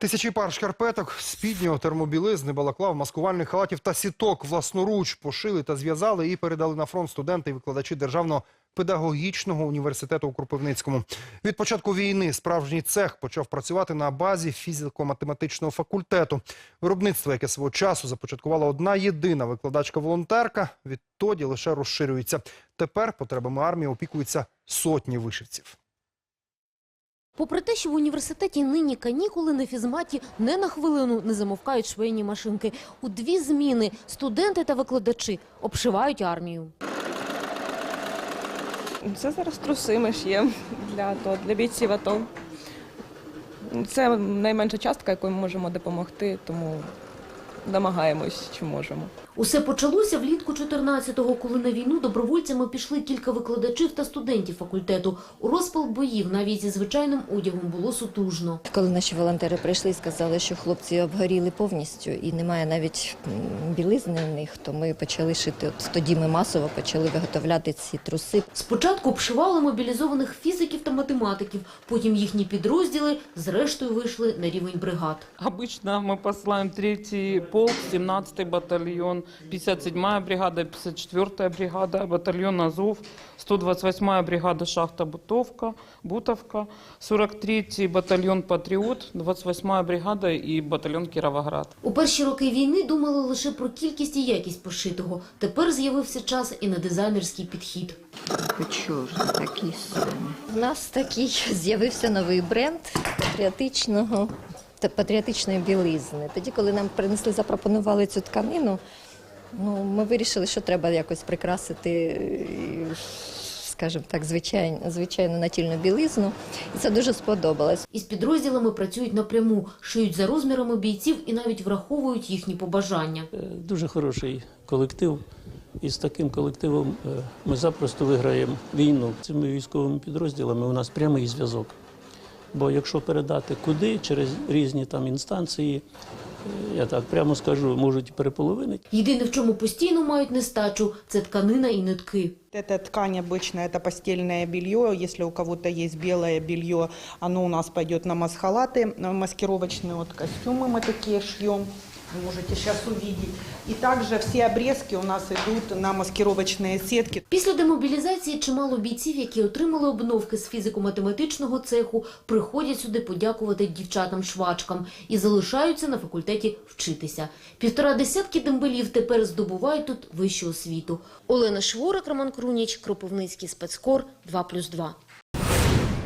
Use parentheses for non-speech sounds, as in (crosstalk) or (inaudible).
Тисячі пар шкарпеток, спіднього, термобілизни, балаклав, маскувальних халатів та сіток власноруч пошили та зв'язали і передали на фронт студенти і викладачі Державного педагогічного університету у Кропивницькому. Від початку війни справжній цех почав працювати на базі фізико-математичного факультету. Виробництво, яке свого часу започаткувала одна єдина викладачка-волонтерка, відтоді лише розширюється. Тепер потребами армії опікуються сотні вишивців. Попри те, що в університеті нині канікули на фізматі не на хвилину не замовкають швейні машинки. У дві зміни студенти та викладачі обшивають армію. Це зараз труси ми шиємо для то, для бійців АТО. Це найменша частка, якою ми можемо допомогти, тому намагаємось, чи можемо. Усе почалося влітку 14-го, коли на війну добровольцями пішли кілька викладачів та студентів факультету. У розпал боїв навіть зі звичайним одягом було сутужно. Коли наші волонтери прийшли і сказали, що хлопці обгоріли повністю і немає навіть м, білизни у них, то ми почали шити. От тоді ми масово почали виготовляти ці труси. Спочатку обшивали мобілізованих фізиків та математиків, потім їхні підрозділи зрештою вийшли на рівень бригад. Обычно мы посылаем третий полк, 17-й батальон, 57-я бригада, 54-я бригада, батальон Азов, 128-я бригада шахта Бутовка, Бутовка, 43-й батальон Патриот, 28-я бригада і батальон Кіровоград. У перші роки війни думали лише про кількість і якість пошитого. Тепер з'явився час і на дизайнерський підхід. Чорт, такий самий. У нас такий (laughs) з'явився новий бренд патріотичного патріотичної білизни. Тоді, коли нам принесли, запропонували цю тканину, ну, ми вирішили, що треба якось прикрасити, скажімо так, звичайну, звичайну натільну білизну. І це дуже сподобалось. Із підрозділами працюють напряму, шиють за розмірами бійців і навіть враховують їхні побажання. Е, Дуже хороший колектив. І з таким колективом е, ми запросто виграємо війну. Цими військовими підрозділами у нас прямий зв'язок. Бо якщо передати куди через різні там інстанції, е, я так прямо скажу, можуть і переполовинити. Єдине, в чому постійно мають нестачу, це тканина і нитки. Это ткань обычно, это постельное белье. Если у кого-то есть белое белье, оно у нас пойдет на масхалаты, на маскировочные вот костюмы мы такие шьем. Можете сейчас увидеть. И также все обрезки у нас идут на маскировочные сетки. Після демобілізації чимало бійців, які отримали обновки з фізико-математичного цеху, приходять сюди подякувати дівчатам-швачкам і залишаються на факультеті вчитися. Півтора десятки дембелів тепер здобувають тут вищу освіту. Олена Шворик, Роман Круніч, Кропивницький спецкор 2+,2.